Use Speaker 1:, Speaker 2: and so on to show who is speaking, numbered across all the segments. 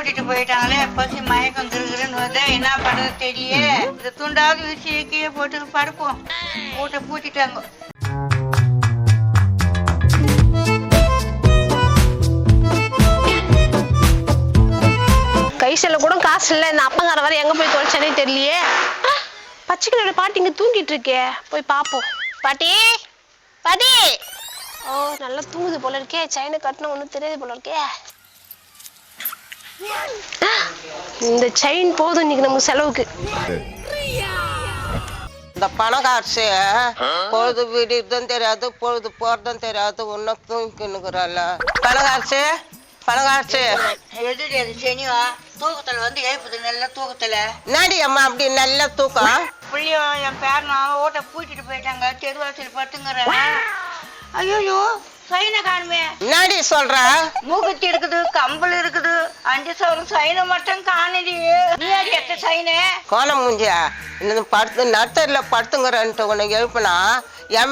Speaker 1: கூட்டிட்டு போயிட்டாங்களே பசி மயக்கம் திருகுறன்னு வந்து என்ன பண்றது தெரிய இந்த துண்டாவது விரிச்சு கீழே போட்டு படுப்போம் கூட்ட பூட்டிட்டாங்க.
Speaker 2: கை செல்ல கூட காசு இல்லை. இந்த அப்பங்கார வர எங்க போய் தொலைச்சானே தெரியலையே. பச்சைக்கிளோட பாட்டி இங்க தூங்கிட்டு இருக்கே. போய் பாப்போம். பாட்டி பாட்டி. ஓ நல்லா தூங்குது போல இருக்கே. சைனை கட்டின ஒண்ணும் தெரியாது போல இருக்கே. இந்த செயின் போதும் இன்னைக்கு நமக்கு செலவுக்கு.
Speaker 3: இந்த பணம் காசு பொழுது விடிறதும் தெரியாது பொழுது போறதும் தெரியாது ஒன்னும் தூங்கினுக்குறல்ல பணம் காசு பணம் காசு
Speaker 1: எதுடி அது சனிவா? தூக்கத்துல வந்து எழுப்புது நல்ல தூக்கத்துல.
Speaker 3: என்னடி அம்மா அப்படி நல்ல தூக்கம்?
Speaker 1: புள்ளியும் என் பேரனும் ஓட்ட பூட்டிட்டு போயிட்டாங்க தெருவாசல் பட்டுங்கிறேன் ஐயோ. சைனை காணுமே.
Speaker 3: என்னடி சொல்ற?
Speaker 1: மூக்குத்தி இருக்குது கம்பல் இருக்குது. அஞ்சு சவரம் சைனை மட்டும் காணுடி. நீ அடி எத்த சைனு?
Speaker 3: கோலம் மூஞ்சியா? இன்னும் படுத்து நட்டர்ல படுத்துங்கிறன்ட்டு உனக்கு எழுப்புனா?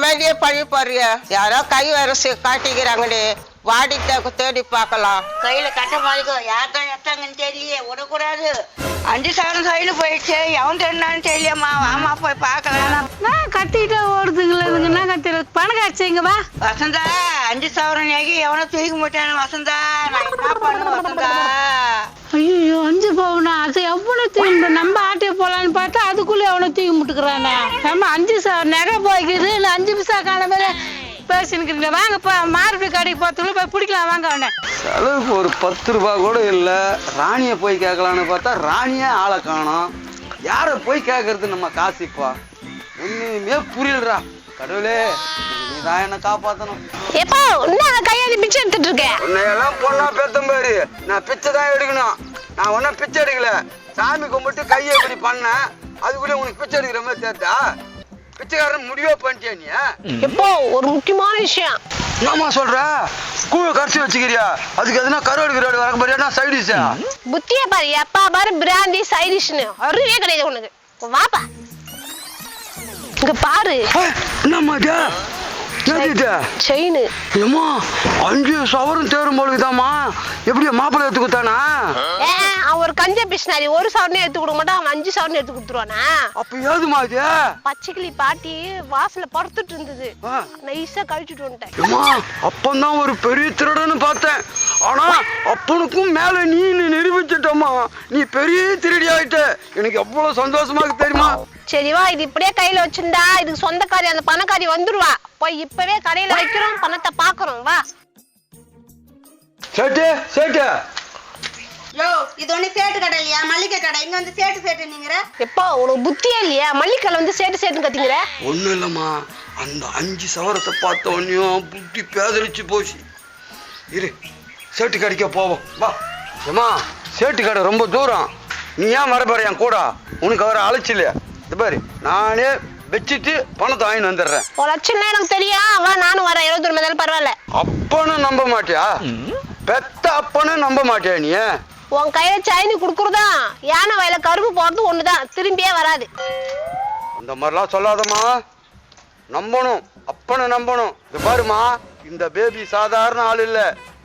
Speaker 3: மேலேயே பழி பாருங்க யாரோ கை வரசு காட்டிக்கிறாங்கடி. வாடிக்கு தேடி பார்க்கலாம்.
Speaker 1: கையில கட்ட மாதிரி யார் தான் எத்தாங்கன்னு தெரியலையே. விடக்கூடாது. அஞ்சு சவரம் சைனு போயிடுச்சு. எவன் தெரினான்னு தெரியலையம்மா. வாமா போய் பார்க்கலாம்.
Speaker 4: நான் என்ன காய்ச்சிங்க வா
Speaker 1: வசந்தா அஞ்சு சவரம் நகி எவனோ தூக்கி போட்டானு வசந்தா. நான் என்ன வசந்தா?
Speaker 4: ஐயோ அஞ்சு பவுனா அது எவ்வளோ தூக்கி நம்ம ஆட்டே போலான்னு பார்த்தா அதுக்குள்ள எவ்வளோ தூக்கி முட்டுக்கிறானே. நம்ம அஞ்சு சா நகை போய்க்குது. இல்லை அஞ்சு பிசா காண மேலே பேசினுக்கிறீங்க வாங்கப்பா மாருதி கடைக்கு பார்த்துக்குள்ள போய் பிடிக்கலாம். வாங்க அவனை.
Speaker 5: செலவுக்கு ஒரு பத்து ரூபா கூட இல்லை. ராணியை போய் கேட்கலான்னு பார்த்தா ராணியே ஆளை காணோம். யாரை போய் கேட்கறது நம்ம காசிப்பா? ஒன்றுமே புரியலடா. கடவுளே என்னை காப்பாற்றணும்
Speaker 2: எப்போ என்ன கையாடி பிச்சை எடுத்துட்டு இருக்கேன்.
Speaker 5: உன்னையெல்லாம் பொண்ணா பெத்தம் பாரு. நான் பிச்சை தான் எடுக்கணும். நான் ஒன்றும் பிச்சை எடுக்கல. சாமி கும்பிட்டு கையை இப்படி பண்ணேன். அதுக்குள்ளே உனக்கு பிச்சை எடுக்கிற மாதிரி சேர்த்தா? பிச்சைக்காரன் முடிவே பண்ணிட்டியா நீ?
Speaker 2: எப்போ ஒரு முக்கியமான விஷயம்.
Speaker 5: என்னம்மா சொல்ற? கூழ கரைச்சி வச்சுக்கிறியா? அதுக்கு எதுனா கருவாடு கருவாடு வர மாதிரியா சைடிஷா
Speaker 2: புத்திய பாரு எப்பா பாரு பிராந்தி சைடிஷ்னு அறிவே கிடையாது உனக்கு. வாப்பா இங்க பாரு.
Speaker 5: என்னம்மா என்னது
Speaker 2: செயின்
Speaker 5: ஏம்மா அஞ்சு சவரம் தேரும் பொழுதுதாம்மா எப்படி மாப்பிள்ளை எடுத்து கொடுத்தானா?
Speaker 2: அவன் ஒரு கஞ்ச பிஸ்னாரி ஒரு சவரனே எடுத்து கொடுக்க மாட்டான் அவன் அஞ்சு சவரனே எடுத்து கொடுத்துருவானா?
Speaker 5: அப்ப ஏதுமா இது?
Speaker 2: பச்சைக்கிளி பாட்டி வாசல்ல படுத்துட்டு இருந்தது. நைஸா கழிச்சுட்டு வந்துட்டேன்.
Speaker 5: அப்பந்தான் ஒரு பெரிய திருடன்னு பார்த்தேன். ஆனா அப்பனுக்கும் மேல நீ நீ நிரூபிச்சிட்டம்மா நீ பெரிய திருடி ஆயிட்ட. எனக்கு எவ்வளவு சந்தோஷமா இருக்கு தெரியுமா?
Speaker 2: சரி வா இது இப்படியே கையில வச்சிருந்தா இதுக்கு சொந்தக்காரி அந்த பணக்காரி வந்துருவா. போய் இப்பவே கடையில வைக்கிறோம் பணத்தை பாக்குறோம் வா.
Speaker 5: சேட்டு சேட்டு.
Speaker 6: யோ இது ஒண்ணு சேட்டு கடை இல்லையா? மல்லிகை கடை. இங்க வந்து சேட்டு சேட்டு நீங்கிற.
Speaker 2: எப்போ உனக்கு புத்தியே இல்லையா? மல்லிக்கல்ல வந்து சேட்டு சேட்டுன்னு கத்திங்கிற
Speaker 5: ஒண்ணும் இல்லம்மா. அந்த அஞ்சு சவரத்தை பார்த்த புத்தி பேதலிச்சு போச்சு. இரு. சேட்டு கடைக்க போவோம். வா. ஏம்மா சேட்டு கடை ரொம்ப தூரம். நீ ஏன் வர பாரு என் கூட? உனக்கு அவரை அழைச்சில்லையா இது பாரு நானே வச்சுட்டு பணத்தை வாங்கிட்டு வந்துடுறேன்.
Speaker 2: லட்சம் எனக்கு தெரியும். வா நானும் வரேன். இருபத்தி ஒன்பது நாள் பரவாயில்ல.
Speaker 5: அப்பனும் நம்ப மாட்டியா? பெத்த அப்பனும் நம்ப மாட்டியா நீ?
Speaker 2: உன் கையில சைனி குடுக்குறதா? யானை வயல கரும்பு போறது ஒண்ணுதான். திரும்பியே வராது.
Speaker 5: அந்த மாதிரிலாம் சொல்லாதம்மா. நம்பணும் அப்பனை நம்பணும். இது பாருமா இந்த பேபி சாதாரண ஆள் இல்ல.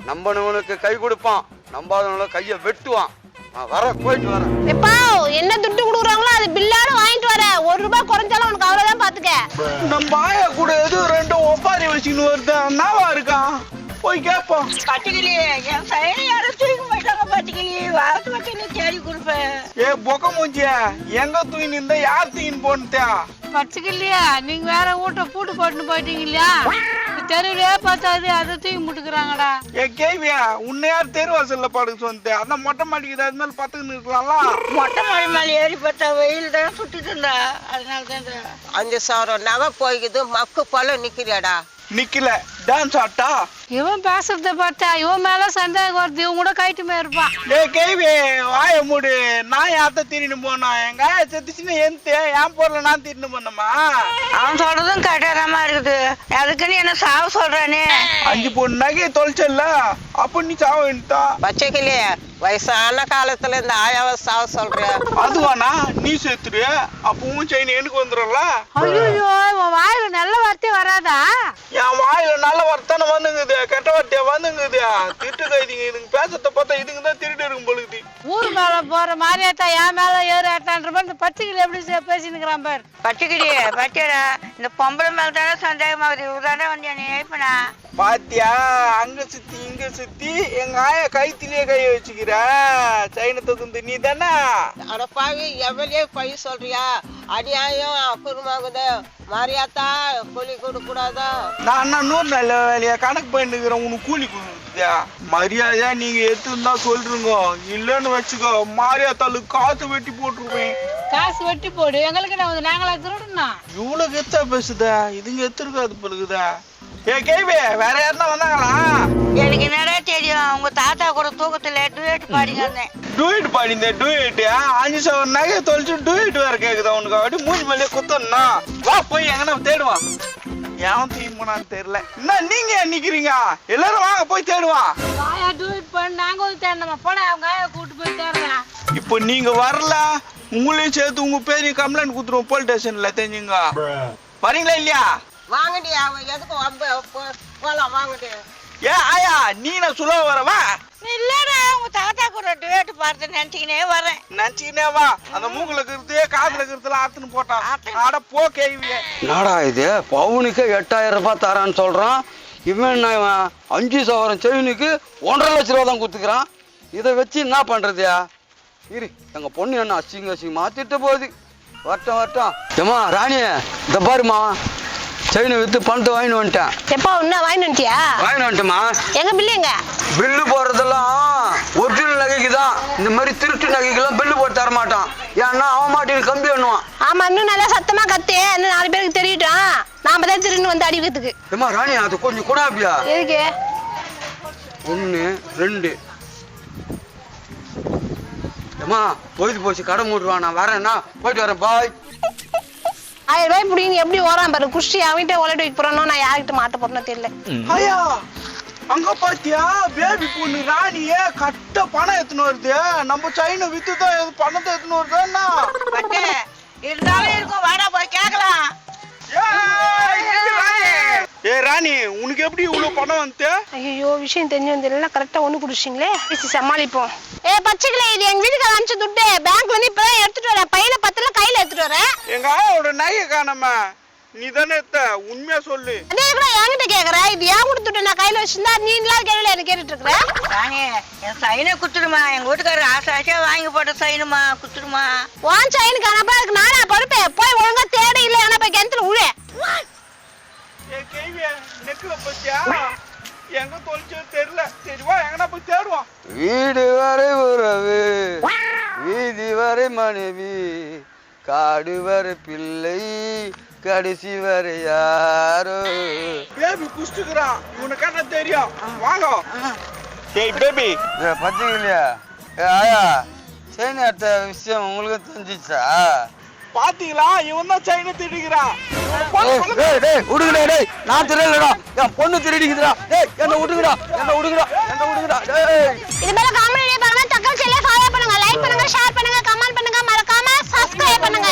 Speaker 5: நம்பனவனுக்கு கை கொடுப்பான் நம்பாதவனுக்கு கையை வெட்டுவான். நான் வர போயிட்டு வரேன்
Speaker 2: எப்பா என்ன துட்டு கொடுக்குறாங்களோ அது பில்லாட வாங்கிட்டு வர. ஒரு ரூபாய் குறைஞ்சாலும் உனக்கு அவ்வளவுதான் பாத்துக்க.
Speaker 7: நம்ம ஆயா கூட ரெண்டும் ஒப்பாரி வச்சுக்கின்னு வருது நாவா இருக்கான் போய் கேட்போம்.
Speaker 1: பட்டுக்கிளி என் சைனை யாரும் தூக்கி பட்டுக்கிளி வாரத்து பட்டுக்கிளி தேடி கொடுப்பேன்
Speaker 7: ஏ பொக்க மூஞ்சிய? எங்க தூக்கின்னு இருந்தா யார் தூக்கின்னு போன்ட்டா
Speaker 4: பச்சுக்கு இல்லையா நீங்க வேற வீட்டை பூட்டு போட்டுன்னு போயிட்டீங்க இல்லையா தெருவிலே பார்த்தாது அதை தூக்கி முட்டுக்கிறாங்கடா.
Speaker 7: ஏ கேவியா உன்னை யார் தெருவாசல்ல படுக்க சொன்னது? அதான் மொட்டை மாடிக்குது? அது மேல பத்துக்கின்னு இருக்கலாம்ல.
Speaker 1: மொட்டை மேலே ஏறி பார்த்தா வெயில் தான் சுட்டுட்டு இருந்தா அதனால தான்
Speaker 3: அஞ்சு சவரம் நகை போய்க்குது மக்கு போல நிக்கிறியாடா
Speaker 7: நிக்கல. டான்ஸ் ஆட்டா?
Speaker 4: இவன் பேசுறத பார்த்தா இவன் மேல சந்தேகம் வருது. இவன் கூட கைட்டுமே இருப்பான்.
Speaker 7: டே கேவி வாய மூடு. நான் யாத்த திருன்னு போனா? எங்க செத்துச்சுன்னு எந்த என் பொருளை நான் திருன்னு போனோமா
Speaker 1: அவன் சொல்றதும் கட்டாரமா இருக்குது. அதுக்குன்னு என்ன சாவ சொல்றானே?
Speaker 7: அஞ்சு பொண்ணு நகையை தொலைச்சல்ல. அப்ப நீ சாவிட்டா
Speaker 3: பச்சைக்கிளி வயசான காலத்துல இந்த ஆயாவை சாவ சொல்ற
Speaker 7: அதுவானா நீ செத்துரு அப்பவும் செயின் எனக்கு வந்துடும்ல
Speaker 4: ஐயோ இவன் வாயில நல்ல வார்த்தையே வராதா?
Speaker 7: என் வாயில நல்ல வார்த்தை வந்துங்குது கெட்ட வார்த்தையா வந்துங்குது. திட்டு கைதிங்க இதுங்க பேசத்தை பார்த்தா இதுங்க தான் திருட்டு இருக்கும் பொழுது.
Speaker 4: ஊர் மேல போற மாதிரியாத்தா என் மேல ஏறு ஆட்டான்ற மாதிரி இந்த பச்சைக்கிளி எப்படி பேசினுக்கிறான் பாரு.
Speaker 1: பச்சைக்கிடி பச்சைடா இந்த பொம்பளை மேல தானே சந்தேகமாகுது இவதானே வந்து நீ ஏய்ப்பனா?
Speaker 7: பாத்தியா? அங்க சுத்தி இங்க சுத்தி எங்க ஆயா கைத்திலேயே கை வச்சுக்கிற. சைன தகுந்து நீ தானே
Speaker 3: அட பாவி எவ்வளோ பை சொல்றியா? அநியாயம் அப்புறமாகுது மாரியாத்தா கூலி கொடுக்க கூடாதா?
Speaker 7: நான் அண்ணா நூறு நல்ல வேலையா? கணக்கு பண்ணிக்கிறேன் உனக்கு கூலி கொடுக்குறியா மரியாதையா நீங்க எடுத்துருந்தா சொல்றீங்க. இல்லைன்னு வச்சுக்கோ மாரியாத்தாளுக்கு காசு வெட்டி போட்டுருவேன்
Speaker 4: காசு வெட்டி போடு. எங்களுக்கு நாங்களா திருடணும்.
Speaker 7: இவ்வளவு கெத்தா பேசுதா? இதுங்க எத்திருக்காது பிறகுதா ஏ கேபி வேற யாருன்னா வந்தாங்களா?
Speaker 1: எனக்கு என்னடா தெரியும்? உங்க தாத்தா கூட தூக்கத்துல டுவேட் பாடிங்க வந்தேன்.
Speaker 7: டூயிட் டூயிட் அஞ்சு சவர் நகை தொலைச்சு டூயிட் வேற கேக்குதா உனக்கு? அப்படி மூஞ்சி மேலே குத்தணும்னா வா போய் எங்கன்னா தேடுவான் ஏன் தீர்மானு தெரியல. என்ன நீங்க நிக்கிறீங்க? எல்லாரும் வாங்க போய் தேடுவான்
Speaker 4: டூட் பண்ணி. நாங்க வந்து தேடணுமா? போட அவங்க ஆயா கூட்டு போய் தேடுறேன்
Speaker 7: இப்போ நீங்க வரல உங்களையும் சேர்த்து உங்க பேரையும் கம்ப்ளைண்ட் கொடுத்துருவோம் போலீஸ் ஸ்டேஷன்ல தெரிஞ்சுங்க. வரீங்களா இல்லையா?
Speaker 3: வாங்கடி அவன் எதுக்கு வம்ப போ- போலாம் வாங்கடி.
Speaker 7: ஏ ஆயா நீ நான் சொல்ல வரவா
Speaker 1: இல்லடா உங்க தாத்தா கூட டுவேட் பாடுறது நினைச்சுக்கினே வரேன்.
Speaker 7: நினைச்சுக்கினே வா. அந்த மூக்குல இருக்கிறது காதுல இருக்கிறதுலாம் ஆத்துன்னு போட்டான் ஆட போ கேள்வியே
Speaker 5: என்னடா இது? பவுனுக்கு எட்டாயிரம் ரூபாய் தரான்னு சொல்கிறான் இவன் அஞ்சு சவரம் செயினுக்கு ஒன்றரை லட்ச ரூபா தான் கொடுத்துக்கிறான். இதை வச்சு என்ன பண்ணுறதுயா இரு எங்கள் பொண்ணு என்ன அசிங்க அசிங்கமாக திட்ட போகுது. வரட்டும் வரட்டும். ஏம்மா ராணி இந்த பாருமா செயினை விற்று பணத்தை வாங்கிட்டு வந்துட்டேன்.
Speaker 2: எப்பா இன்னும் வாங்கிட்டு வந்துட்டியா?
Speaker 5: வாங்கிட்டு வந்துட்டேமா
Speaker 2: எங்க பில்லு எங்க?
Speaker 5: பில்லு போடுறதெல்லாம் ஒரிஜினல் நகைக்கு தான் இந்த மாதிரி திருட்டு நகைக்கெல்லாம் பில்லு போட்டு தர மாட்டான். ஏன்னா அவன் மாட்டின்னு கம்பி பண்ணுவான்.
Speaker 2: ஆமா இன்னும் நல்லா சத்தமா கத்து. இன்னும் நாலு பேருக்கு தெரியட்டும் நாம தான் திருன்னு வந்து அடிக்கிறதுக்கு.
Speaker 5: ஏம்மா ராணி அது கொஞ்சம் குடாப்பியா
Speaker 2: எதுக்கு?
Speaker 5: ஒன்று ரெண்டு. ஏம்மா போயிட்டு போச்சு கடை மூடுவான் நான் வரேன்னா போயிட்டு வரேன் பாய்
Speaker 2: ஆயிரம் ரூபாய் பிடிங்க எப்படி ஓரான் பாரு. குஷ்டி அவன்கிட்ட உலட்டு வைக்க போறோனோ நான் யார்கிட்ட மாட்ட போறேனோ தெரியல.
Speaker 7: ஐயா அங்க பாத்தியா? பேபி பொண்ணு ராணியே கட்ட பணம் எடுத்துன்னு வருது. நம்ம சைனை வித்து தான் பணத்தை எடுத்துன்னு வருதுன்னா
Speaker 1: இருந்தாலும் இருக்கும் வாடா
Speaker 7: ராணி உனக்கு எப்படி இவ்வளவு பணம் வந்து
Speaker 2: ஐயோ விஷயம் தெரிஞ்சு வந்து இல்லைன்னா கரெக்டா ஒண்ணு குடிச்சிங்களே பேசி சமாளிப்போம். ஏ பச்சைக்கிளே இது எங்க வீட்டுக்கு அனுப்பிச்சு துட்டு. பேங்க்ல இருந்து இப்பதான் எடுத்துட்டு வரேன். பையில பத்துல கையில எடுத்துட்டு வரேன்.
Speaker 7: எங்க ஆயாவோட நகையை காணாம நீ தானே எடுத்த? உண்மையா சொல்லு.
Speaker 2: அதே கூட என்கிட்ட கேக்குற? இது ஏன் கொடுத்துட்டு நான் கையில வச்சிருந்தா நீ இல்லாத கேள்வி எனக்கு கேட்டுட்டு இருக்கிற
Speaker 1: ராணி என் சைனை குத்துடுமா. எங்க வீட்டுக்காரர் ஆசை ஆசையா வாங்கி போட்ட சைனுமா குத்துடுமா.
Speaker 2: வான் சைனுக்கு அனுப்ப அதுக்கு நானா படுப்பேன் போய் ஒழுங்கா தேட இல்ல போய் கிணத்துல உழு
Speaker 7: பத்தியா எங்க தெரியல சரி போய் தேடுவோம்
Speaker 5: வீடு வரை உறவு வீதி வரை மனைவி காடு வரை பிள்ளை கடைசி வரை யாரோ?
Speaker 7: பேபி குஸ்துக்குறான் இவனுக்கு என்ன தெரியும் வாங்க டேய் பேபி.
Speaker 5: பச்சை இல்லையா? ஆயா எடுத்த விஷயம் உங்களுக்கு தெரிஞ்சிச்சா?
Speaker 7: பாத்தீங்களா? இவன் தான் சைனை
Speaker 5: திட்டிக்கிறான் விடுங்கடா டேய். நான் திருடலடா. என் பொண்ணு திருடிக்குதுடா. டேய் என்ன விடுங்கடா என்ன விடுங்கடா என்ன விடுங்கடா டேய்.
Speaker 2: இது மேல காமெடி பண்ணா தக்கல் செல்ல ஃபாலோ பண்ணுங்க. லைக் பண்ணுங்க ஷேர் பண்ணுங்க கமெண்ட் பண்ணுங்க. மறக்காம சப்ஸ்கிரைப் பண்ணுங்க.